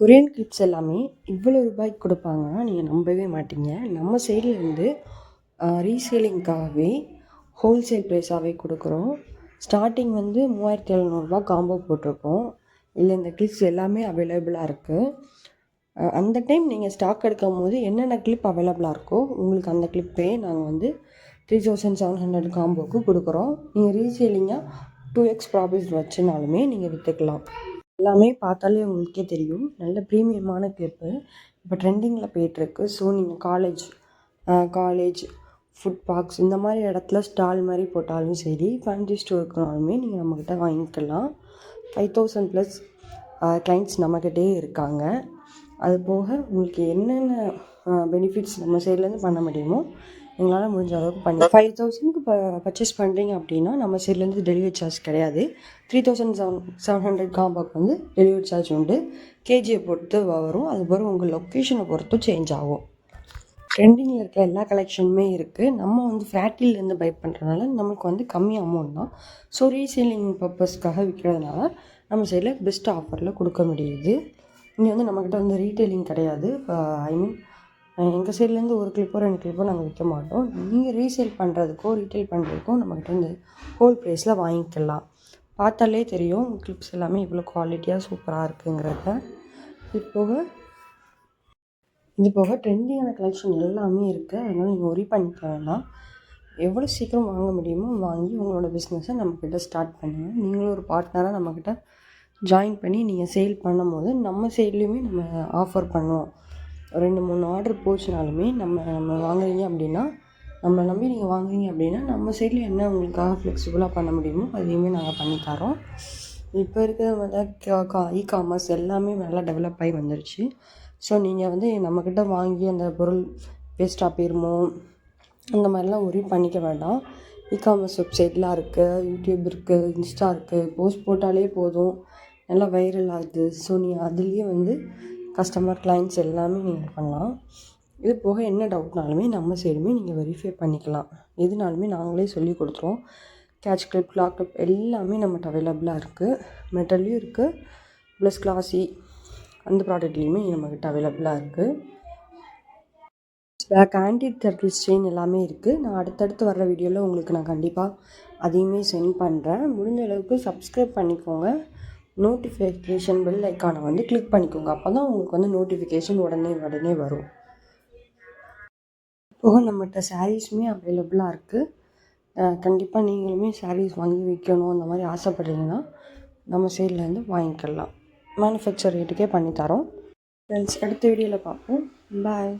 Korean clips எல்லாமே இவ்வளோ ரூபாய்க்கு கொடுப்பாங்கன்னா நீங்கள் நம்பவே மாட்டீங்க. நம்ம சைட்லேருந்து ரீசேலிங்க்காகவே ஹோல்சேல் ப்ரைஸாகவே கொடுக்குறோம். ஸ்டார்டிங் வந்து மூவாயிரத்தி எழுநூறுபா காம்போ போட்டிருக்கோம். இல்லை இந்த கிளிப்ஸ் எல்லாமே அவைலபிளாக இருக்குது அந்த டைம் நீங்கள் ஸ்டாக் எடுக்கும் போது என்னென்ன கிளிப் அவைலபிளாக இருக்கோ உங்களுக்கு அந்த கிளிப்பே நாங்கள் வந்து த்ரீ தௌசண்ட் செவன் ஹண்ட்ரட் காம்போக்கு கொடுக்குறோம். நீங்கள் ரீசேலிங்காக டூ எக்ஸ் ப்ராஃபிட் வச்சுனாலுமே நீங்கள் விற்றுக்கலாம் எல்லாமே பார்த்தாலே உங்களுக்கே தெரியும். நல்ல ப்ரீமியமான கிளிப்பு இப்போ ட்ரெண்டிங்கில் போயிட்டுருக்கு. ஸோ நீங்கள் காலேஜ் காலேஜ் ஃபுட் பார்க்ஸ் இந்த மாதிரி இடத்துல ஸ்டால் மாதிரி போட்டாலும் சரி ஃபேன்சி ஸ்டோருக்குனாலுமே நீங்கள் நம்மக்கிட்ட வாங்கிக்கலாம். ஃபைவ் தௌசண்ட் ப்ளஸ் கிளைண்ட்ஸ் நம்மக்கிட்டே இருக்காங்க. அது போக உங்களுக்கு என்னென்ன பெனிஃபிட்ஸ் நம்ம சைட்லேருந்து பண்ண முடியுமோ எங்களால் முடிஞ்ச அளவுக்கு பண்ணி ஃபைவ் தௌசண்ட்க்கு இப்போ பர்ச்சேஸ் பண்ணுறீங்க அப்படின்னா நம்ம சைட்லேருந்து டெலிவரி சார்ஜ் கிடையாது. Three thousand seven seven hundred காம்பாக்கு வந்து டெலிவரி சார்ஜ் உண்டு. கேஜியை பொறுத்து வரும். அது பிறகு உங்கள் லொக்கேஷனை பொறுத்தும் சேஞ்ச் ஆகும். ட்ரெண்டிங்கில் இருக்க எல்லா கலெக்ஷனுமே இருக்குது நம்ம வந்து ஃப்ளாட்டிலேருந்து பை பண்ணுறதுனால நமக்கு வந்து கம்மி அமௌண்ட் தான். ஸோ ரீசேலிங் பர்பஸ்க்காக விற்கிறதுனால நம்ம சைடில் பெஸ்ட் ஆஃபரில் கொடுக்க முடியுது. இங்கே வந்து நம்மக்கிட்ட வந்து ரீட்டெயிலிங் கிடையாது. ஐ மீன் எங்கள் சைட்லேருந்து ஒரு கிளிப்போ ரெண்டு கிளிப்போ நாங்கள் விற்க மாட்டோம். நீங்கள் ரீசேல் பண்ணுறதுக்கோ ரீட்டைல் பண்ணுறதுக்கோ நம்மகிட்ட வந்து ஹோல் ப்ரைஸில் வாங்கிக்கலாம். பார்த்தாலே தெரியும் கிளிப்ஸ் எல்லாமே இவ்வளோ குவாலிட்டியாக சூப்பராக இருக்குங்கிறத. இது போக இது போக ட்ரெண்டிங்கான கலெக்ஷன் எல்லாமே இருக்குது அதனால் நீங்கள் ஒரி பண்ணிக்க வேண்டாம் எவ்வளோ சீக்கிரம் வாங்க முடியுமோ வாங்கி உங்களோட பிஸ்னஸை நம்மக்கிட்ட ஸ்டார்ட் பண்ணுங்கள் நீங்களும் ஒரு பார்ட்னராக நம்மக்கிட்ட ஜாயின் பண்ணி நீங்கள் சேல் பண்ணும்போது நம்ம சைட்லேயுமே நம்ம ஆஃபர் பண்ணுவோம். ரெண்டு மூணு ஆர்டர் போச்சுனாலுமே நம்ம நம்ம வாங்குறீங்க அப்படின்னா நம்மளை நம்பி நீங்கள் வாங்குறீங்க அப்படின்னா நம்ம சைடில் என்ன உங்களுக்காக ஃப்ளெக்சிபிளாக பண்ண முடியுமோ அதையுமே நாங்கள் பண்ணி தரோம். இப்போ இருக்கிற வந்து இ காமர்ஸ் எல்லாமே நல்லா டெவலப் ஆகி வந்துருச்சு. ஸோ நீங்கள் வந்து நம்மக்கிட்ட வாங்கி அந்த பொருள் வேஸ்ட்டாக போயிருமோ அந்த மாதிரிலாம் ஒரே பண்ணிக்க வேண்டாம். இ காமர்ஸ் வெப்சைட்லாம் இருக்குது யூடியூப் இருக்குது இன்ஸ்டா இருக்குது போஸ்ட் போட்டாலே போதும். நல்லா வைரல் ஆகுது. ஸோ நீங்கள் அதுலேயே வந்து கஸ்டமர் கிளைண்ட்ஸ் எல்லாமே நீங்கள் பண்ணலாம். இது போக என்ன டவுட்னாலுமே நம்ம சைடுமே நீங்கள் வெரிஃபை பண்ணிக்கலாம். எதுனாலுமே நாங்களே சொல்லி கொடுத்துருவோம். கேட்ச் கிளிப் லாக் கிளிப் எல்லாமே நம்மகிட்ட அவைலபிளாக இருக்குது மெட்டல்லையும் இருக்குது ப்ளஸ் கிளாஸி அந்த ப்ராடக்ட்லேயுமே நம்மக்கிட்ட அவைலபிளாக இருக்குது பேக் ஆன்டி டர்க்கிள் ஸ்டெயின் எல்லாமே இருக்குது நான் அடுத்தடுத்து வர்ற வீடியோவில் உங்களுக்கு நான் கண்டிப்பாக அதையுமே சென்ட் பண்ணுறேன் முடிஞ்ச அளவுக்கு சப்ஸ்கிரைப் பண்ணிக்கோங்க. நோட்டிஃபிகேஷன் பெல் ஐக்கானை வந்து கிளிக் பண்ணிக்கோங்க. அப்போ தான் உங்களுக்கு வந்து நோட்டிஃபிகேஷன் உடனே உடனே வரும். இப்போது நம்மகிட்ட சாரீஸுமே அவைலபிளாக இருக்குது கண்டிப்பாக நீங்களுமே சாரீஸ் வாங்கி விற்கணும் அந்த மாதிரி ஆசைப்பட்றீங்கன்னா நம்ம சைட்லேருந்து வாங்கிக்கலாம். மேனுஃபேக்சர் ரேட்டுக்கே பண்ணித்தரோம். ஃப்ரெண்ட்ஸ் அடுத்த வீடியோவில் பார்ப்போம். பாய்